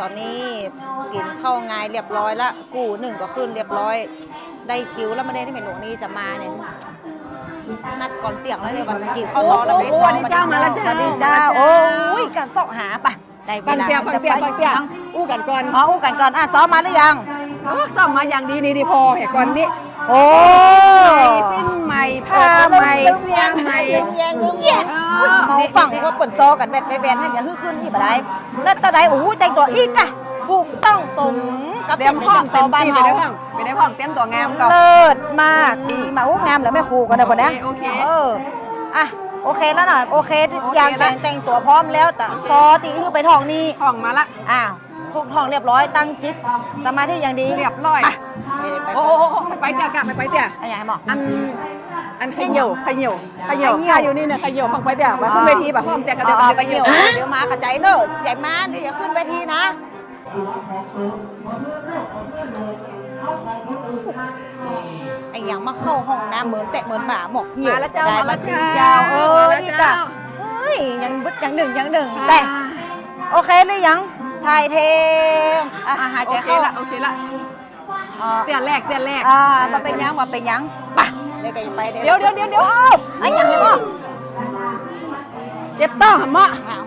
ตอนนี้กินข้าวงายเรียบร้อยละกูหนึ่งก็ขึ้นเรียบร้อย ได้คิวแล้วไม่ได้ที่เป็นหลวงนี่จะมาเนี่ยนัดก่อนเตียงแล้วเนี่ยวันกินข้าวตอนแล้วไม่ได้โอ้โหวันนี้เจ้ามาแล้วเจ้าวันนี้เจ้ามาแล้วเจ้าโอ้ยกันเสาะหาไปได้เวฟังลาเปียฟังเปียฟังเปียอู้กันก่อนอ๋ออู้กันก่อนอะซ้อมมาหรือยังเออซ่อมมาอย่างดีนี่ดีพอเหตุก่อนนี้โอ้ใหม่สิ้นใหม่ผ้าใหม่เสื้อใหม่ yes เมาฝั่งว่าเปิดซอกันแบบแบนๆให้อย่าฮึ่ขึ้นที่บ่ได้ แล้วตอนใดโอ้โหใจตัวอีกอะถูกต้องสมกับเตรียมห้องเต็เต็มมบ้านที่ไปเฮาได้ห้องไปได้ห้องเตรียมตัวงามก่อนเลิศมากดีมาโอ้งามเหลือแม่ครูกันเด้อคนเนี้ยโอเคเอออะโอเคแล้วน่ะโอเคโอเคอย่างแต่งละแต่งตัวพร้อมแล้วแต่ฟอตีคือไปทองนี่ห้องมาละอ้าว ทุกทองเรียบร้อยตั้งจิต สมาธิอย่างดีเรียบร้อยไปไปโอ้โอ้โอ้โอ้ไปไปเตี่ยกลับไปไปเตี่ยอันไหนหมออันอันขยเหี่ยวขยเหี่ยวขยเหี่ยวขยเหี่ยวข้าอยู่นี่เนี่ยขยเหี่ยวฟังไปเตี่ยมาขึ้นเวทีแบบห้องเตี่ยกันเอาเดี๋ยวเอาไปไปเหี่เหี่ยยววเดี๋ยวมาขัดใจเนอะใหญ่มาเดี๋ยวอย่าขึ้นเวทีนะไอ้อย่างมาเข้าห้องน้ำเหมือนแตะเหมือนหมาหมกเหี่ยวมาแล้วเจ้าได้มาแล้วเจ้ายาวเออมาแล้วนี่เจ้าจ้ะเฮ้ยยังบึดยังหนึ่งยังหนึ่งแต่โอเคหรือยัง ถ่ายเทอะหายใจเข้าโอเคละโอเคละอ่าเตียนแรกเตียนแรกอ่ามาเป็นยังมาเป็นยังไปเดี๋ยวก็ไปเดี๋ยวเดี๋ยวเดี๋ยวเดี๋ยวโอ้ไอ้ยังไงบ่เจ็บต้องหำมะอ้าว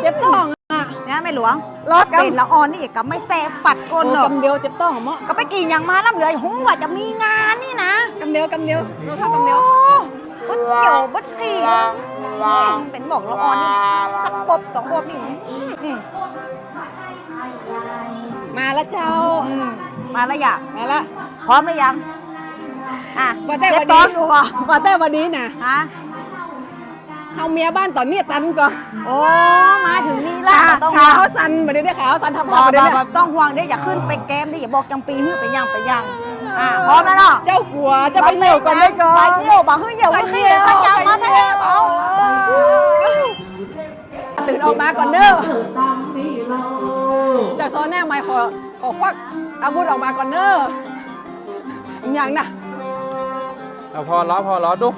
เจ็บต้องอะเนี่ยไม่หลวงรอกันเป็นละอ่อนนี่กับไม่แซ่ฝัดก้นโอ้เนอะกำเดียวเจ็บต้องหำมะก็ไปกินอย่างมาแล้วเหลือหูว่าจะมีงานนี่นะกำเดียวกำเดียวรอเข้ากำเดียวโอ้บึดเหี่ยวบึดขี่เป็นบอกละอ่อนนี่สักปบสองปบนี่อื มมาแล้วเจ้าอืมมาแล้วอยากมาละพร้อมหรือยัง อะว่าแต่เช็วัดนต้นี้องดูก่อนว่าแต่วันนี้นะฮะ เอาเมียบ้านต่อเมียตันก่อนโอ้ มาถึงนี่ละขาต้องขาห่วงเขาสันมาเดี๋ยวได้ขาเขาสันทำบพออกมาเดี๋ยวบได้อกต้องห่วงเด้ออย่าขึ้นไปแกมดิอย่าบอกจังปีฮื้อไปยังไปยัง อะพร้อมแล้วเนาะเจ้ากลัวจะไปเหนียวก่อนได้ก่อนไปเหี่ยวบอกฮื้อเหี่ยวไปฮื้อเหนีเหี่ยยววสัญญามาแท้เอา ตื่นออกมาก่อนเด้อจากซอนแน่ไม่ขอขอควักอาวุธออกมาก่อนเด้ออย่างนะเอาพอล้อพอล้อดู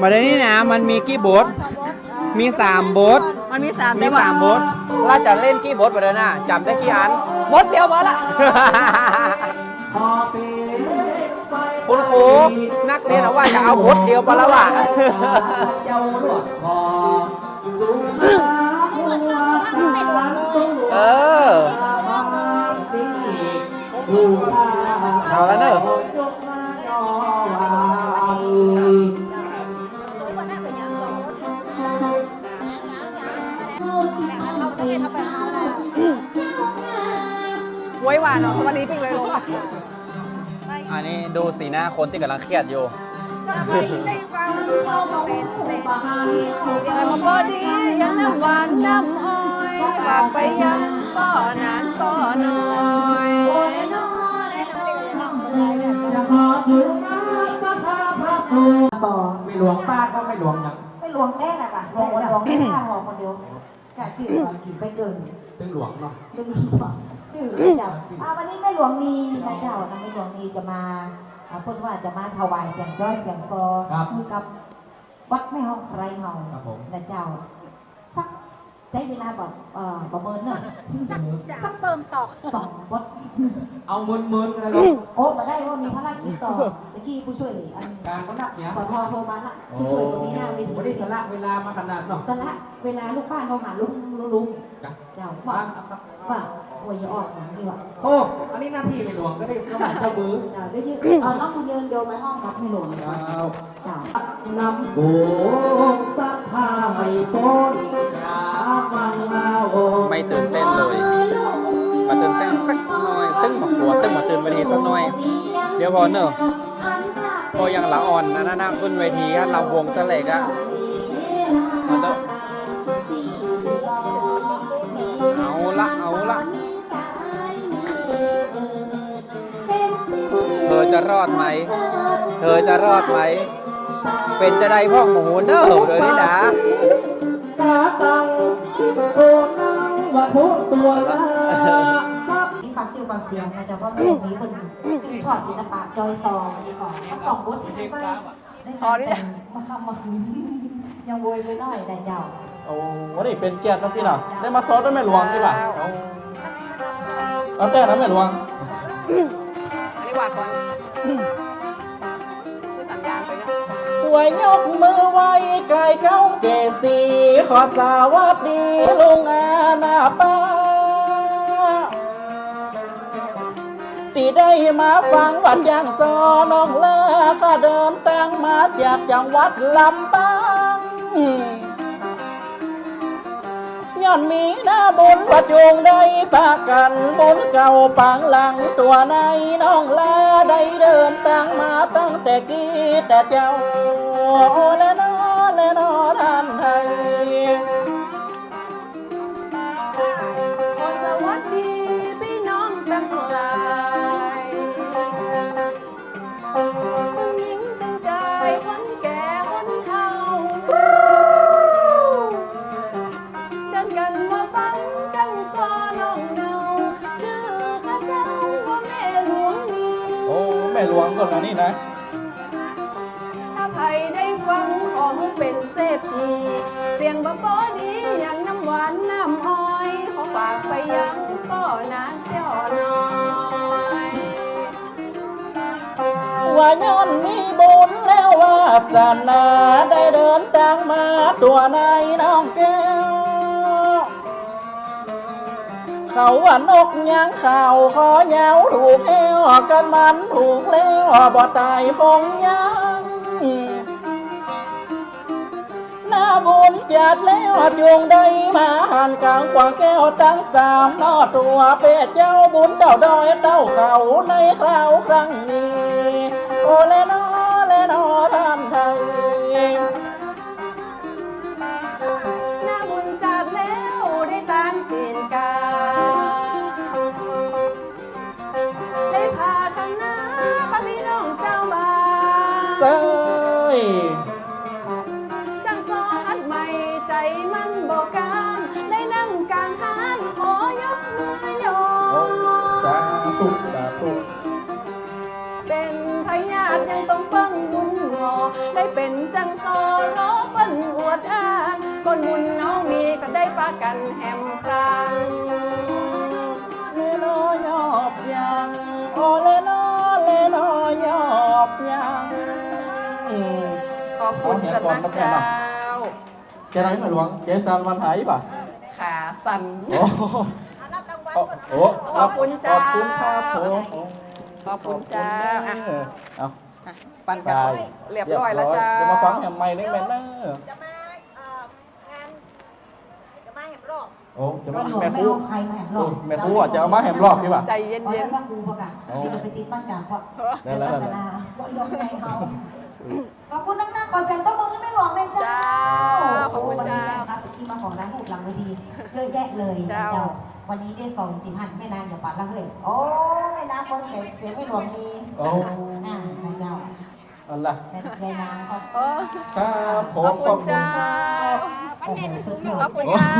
มาในนี้นะมันมีกี่โบท มีสามโบท มันมีสามมีได้ปะสามโบทเราจะเล่นกี่โบทไปเลยนะจำได้กี่อัน บทเดียวพอละ คุณครูนักเรียนเอาว่าจะเอาโบทเดียวไปแล้วว่ะเอ อ เอาแล้วเนอะ ไว้หวานเนาะวันนี้ปิ้งเลยลงอะอันนี้ดูสีหน้าคนที่กำลังเครียดอยู่แต่มาบอดียังน้ำหวานน้ำอ้อย ฝากไปยังป้อนานป้อน้อยต่อไม่หลวงป้าก็ไม่หลวงหยังไม่หลวงแน่น่ะค่ะหลวงหลวงไม่ข้างหลวงคนเดียวกะจืดกินไปเกินถึงหลวงเนาะเรื่องหลวงจืดเจ้าอ่าวันนี้แม่หลวงนีนะเจ้านะแม่หลวงนีจะมาเพิ่นว่าจะมาถวายเสียงจ้อยเสียงซอคือกับวัดแม่ห้องใครเฮานะเจ้า ใช้เวลาแบบเอ่อประเมินเนอะสักเติมตอกสองวัดเอาเมินเมินอะไรหรอกโอ้มาได้ว่ามีภารกิจต่อตะกี้ผู้ช่วยอันการก็นักเนี่ยสทโทรมาละผู้ช่วยตรงนี้หน้าเวทีไม่ได้สละเวลามาขนาดเนาะสละเวลาลูกบ้านเราหาลุงลุงลุงจ้ะเจ้าบ้าว่านว่าโวยอย่าออกหนังดีกว่าโอ้ อันนี้หน้าที่ไม่หลวงก็ได้ก็มาเจ้ามือเจ้าได้ยืนเอาน้องมายืนโยนมาห้องครับไม่หลงเจ้าเจ้า นำโขงสักผ้าไม่ปนจากมังลาวไม่ตื่นเต้นเลยมาตื่นเต้นสักหน่อย ตึ้งหมากลัวตึ้งมาตื่นเวทีสักหน่อย เดี๋ยวพอเนอะพอยังละอ่อนนะหน้าขึ้นเวทีฮันลำวงตะเล็กอะมาเถอะเอาละเอาละเธอจะรอดไหม เธอจะรอดไหม เป็นจะได้พ่องหมูเนอะเดี๋ยวนี้นะตาตังสิบโตนังวัตถุตัวละนี่ฟังชื่อฟังเสียงนะเจ้าเพราะแม่หลวงนี้เป็นชื่อชอบศิลปะจอยซองดีก่อนสักสองบทอีกไฟได้การแต่งมาคำมาคืนยังโวยไปหน่อยได้เจ้าโอ้นี่เป็นเกียรตินะพี่น่ะได้มาซอสด้วยแม่หลวงที่ป่ะเอาเอาแต่นะแม่หลวงอันนี้ว่าก่อน หวยยกมือไหว้ไก่เก้าเกสีขอสวัสดีลุงอาณาป้าที่ได้มาฟังวัดยางซอน้องเลอข้าเดินทางมาจากจังหวัดลำปางย้อนมีหน้าบุญว่าจงได้ปากันบุญเก่าปังหลังตัวในน้องลาได้เดินทางมา แต่กี้แต่เจ้าและนอและนอท่านไทยขอสวัสดีพี่น้องทั้งหลายทั้งหญิงทั้งชายคนแก่คนเฒ่าจันกันมาฟังจังซอน้องเนาชื่อข้าเจ้าว่าแม่หลวงนีโอ้แม่หลวงก่อนนะนี่นะ สนาได้เดินทางมาตัวนายน้องแก้ว เขาว่านกยังข่าวขอเหยาวถูกแห้วกันมันถูกแล้วบ่ตายคงยังหน้าบุญจัดแล้วจงได้มาหันกลางกวาแก้วตั้งสามนอตัวเป็ดเจ้าบุญเต้าดอยเต้าเขาในคราวครั้งนี้ โอเลนอ ธุสาธุเป็นพยาธิยังต้องเปิ้งบุญงอ ได้เป็นจังซอล้อเปิ้นอวดอ้างก้นบุญน้องมีก็ได้ปากันแหมครังเลนอยอบยังโอเลนอเลนอยอบยังขอบคุณจันนะเจ้าแกไหนมาหลวงเจสันวันหายป่ะขาสั่นโอ้ โหโอ้ขอบคุณจ้า ขอบคุณครับผมขอบคุณเจ้าอะเอาอะปั่นกันเรียบร้อยแล้วเจ้า เดี๋ยวมาฟังแหมใหม่ได้ไหมเนอะจะมาเอ่องานจะมาแหมรอบโอ้จะไม่มาหลวงแม่ไม่ครูเอาใครมาแหมหลอกแม่ครูอะจะเอามาแหมรอบพี่ป่ะใจเย็อ๋อนั่นนว่าครูประกาศอ๋อที่เราไปตีบ้านจ่าเพราะได้เป็นแล้วบ้านได้กแล้วนาบนหลวงในเขาขอบคุณนักหน้าขอเสียงต้องมือให้แม่หลวงเลยๆจ้าเจ้าขอบคุณวันนี้เจ้านะครับตะกี้มาของร้านหูกหลังเวทีเยอะแยะเลยนะเจ้าเจ้า วันนี้ได้ส่งจิมหันแม่นางอย่าปัดละเฮ้ยโอ้แม่นางคนเก็บเสียงแม่หลวงมีโอ้ อ่านะเจ้า อันละแม่ยายนางก็เออครับผขมอบคุณเจ้าโอ้โหสุดยอขอดบคุณเจ้า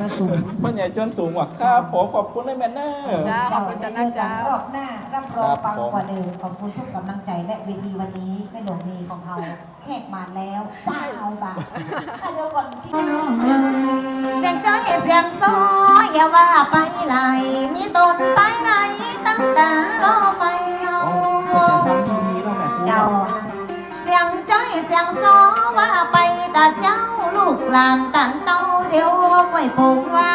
ก็สูงมันใหญ่จนสูงว่ะครับผมขอบคุณได้แม่เนอจ้าเจ้าจะเจอกันรอบหน้ารับรองปังกว่าเดิมขอบคุณทุกกำลังใจและเวทีวันนี้แม่หลวงมีของเราแหกมาแล้วสาวบาทถ้าเดี๋ยวก่อนที่เสียงจ้อยเสียงซอยอย่าว่าไปไหนมีตนไปไหนตั้งตารอไฟ จ้อยเสียงซอว่าไปต่เจ้าลูกหลานต่างเต้าเดียวไว้ปลูกว่า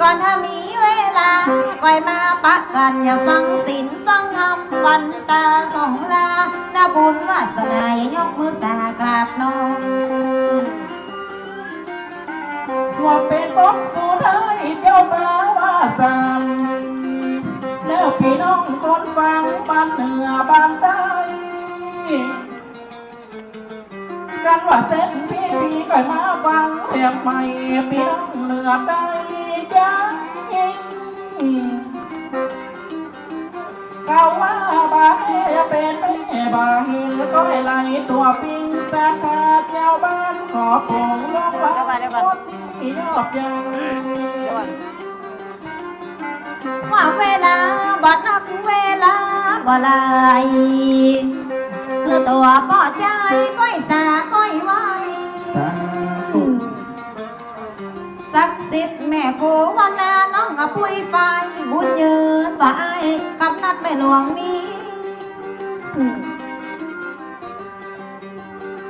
ก่อนถ้ามีเวลาก่อยมาปะกันอย่าฟังสินฟังธรรมวันตาสองลาหน้าบุญวาสนาอย่ายกมือสากราบน้องว่าเป็นบทสุดท้ายเจ้ามาว่าสันแล้วพี่น้องคนฟังบ้านเหนือบ้านใต้ กันว่าเส้นพี่พี่ก่อยมาฟังเรียบใหม่พี่น้องเหนือใต้จ้าเขาว่าบาเอเป็นแม่บาเฮก็ให้ไล่ตัวปิงสาขาเจ้าบ้านขอผงลงว่าเดี๋ยวก่อนเดี๋ยวก่อนที่ยอบยังว่าเวลาบ่นักเวลาบ่ลาย คืตัวปอใจก้อยสาก้อยไว้สักสิทธิ์แม่กูวนาน้องอปุ้ยไฟบุญยินบ่ไอ้คำนัดแม่หลวงนี้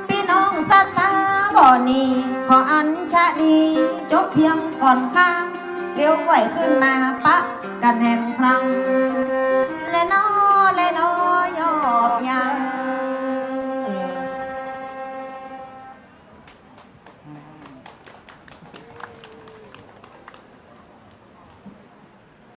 พี่น้องสัตตาบ่อนีขออันชะดีจบเพียงก่อนข้างเดี๋ยวก้อยขึ้นมาปะกันแห่งครั้งและน้อและน้อยอบยัง